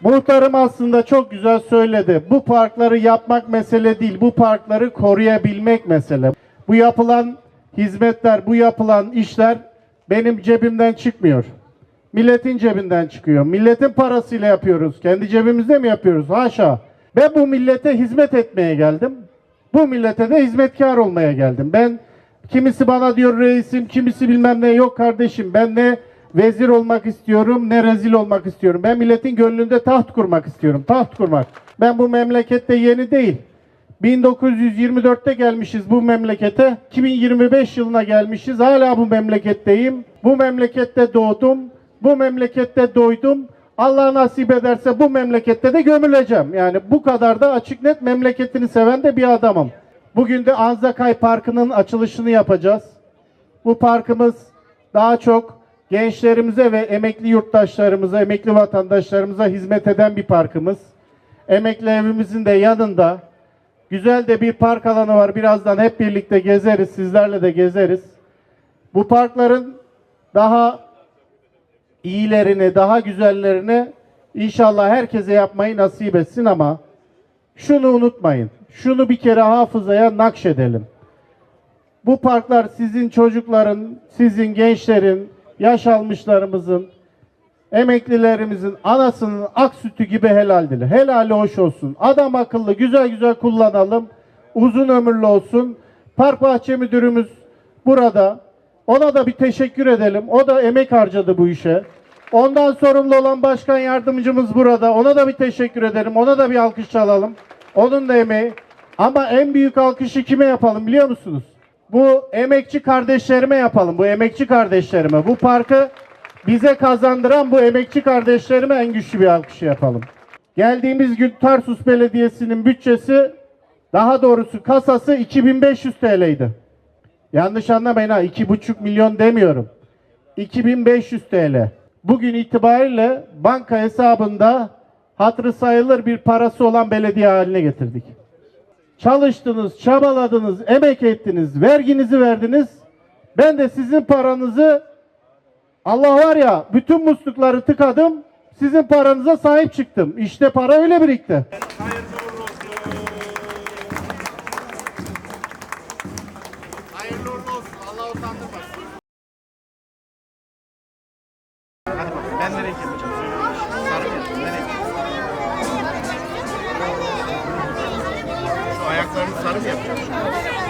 Muhtarım aslında çok güzel söyledi. Bu parkları yapmak mesele değil. Bu parkları koruyabilmek mesele. Bu yapılan hizmetler, bu yapılan işler benim cebimden çıkmıyor. Milletin cebinden çıkıyor. Milletin parasıyla yapıyoruz. Kendi cebimizde mi yapıyoruz? Haşa. Ben bu millete hizmet etmeye geldim. Bu millete de hizmetkar olmaya geldim. Ben kimisi bana diyor reisim, kimisi bilmem ne yok kardeşim. Ben ne vezir olmak istiyorum, ne rezil olmak istiyorum. Ben milletin gönlünde taht kurmak istiyorum. Taht kurmak. Ben bu memlekette yeni değil. 1924'te gelmişiz bu memlekete. 2025 yılına gelmişiz. Hala bu memleketteyim. Bu memlekette doğdum. Bu memlekette doydum. Allah nasip ederse bu memlekette de gömüleceğim. Yani bu kadar da açık net memleketini seven de bir adamım. Bugün de Anzakay Parkı'nın açılışını yapacağız. Bu parkımız daha çok gençlerimize ve emekli yurttaşlarımıza, emekli vatandaşlarımıza hizmet eden bir parkımız. Emekli evimizin de yanında güzel de bir park alanı var. Birazdan hep birlikte gezeriz, sizlerle de gezeriz. Bu parkların daha iyilerini, daha güzellerini inşallah herkese yapmayı nasip etsin ama şunu unutmayın. Şunu bir kere hafızaya nakşedelim. Bu parklar sizin çocukların, sizin gençlerin, yaş almışlarımızın, emeklilerimizin anasının ak sütü gibi helaldir. Helali hoş olsun. Adam akıllı güzel güzel kullanalım. Uzun ömürlü olsun. Park bahçe müdürümüz burada. Ona da bir teşekkür edelim. O da emek harcadı bu işe. Ondan sorumlu olan başkan yardımcımız burada. Ona da bir teşekkür edelim. Ona da bir alkış çalalım. Onun da emeği. Ama en büyük alkışı kime yapalım biliyor musunuz? Bu emekçi kardeşlerime yapalım. Bu emekçi kardeşlerime. Bu parkı bize kazandıran bu emekçi kardeşlerime en güçlü bir alkışı yapalım. Geldiğimiz gün Tarsus Belediyesi'nin bütçesi daha doğrusu kasası 2500 TL'ydi. Yanlış anlamayın ha 2,5 milyon demiyorum. 2500 TL. Bugün itibariyle banka hesabında hatırı sayılır bir parası olan belediye haline getirdik. Çalıştınız, çabaladınız, emek ettiniz, verginizi verdiniz. Ben de sizin paranızı Allah var ya bütün muslukları tıkadım. Sizin paranıza sahip çıktım. İşte para öyle birikti. Hayırlı uğurlu olsun. Allah utandırmasın. Hadi bakalım. Ben nereye yapacağım? Sarı. Nereye Şu ayaklarını sarı mı yapacağım?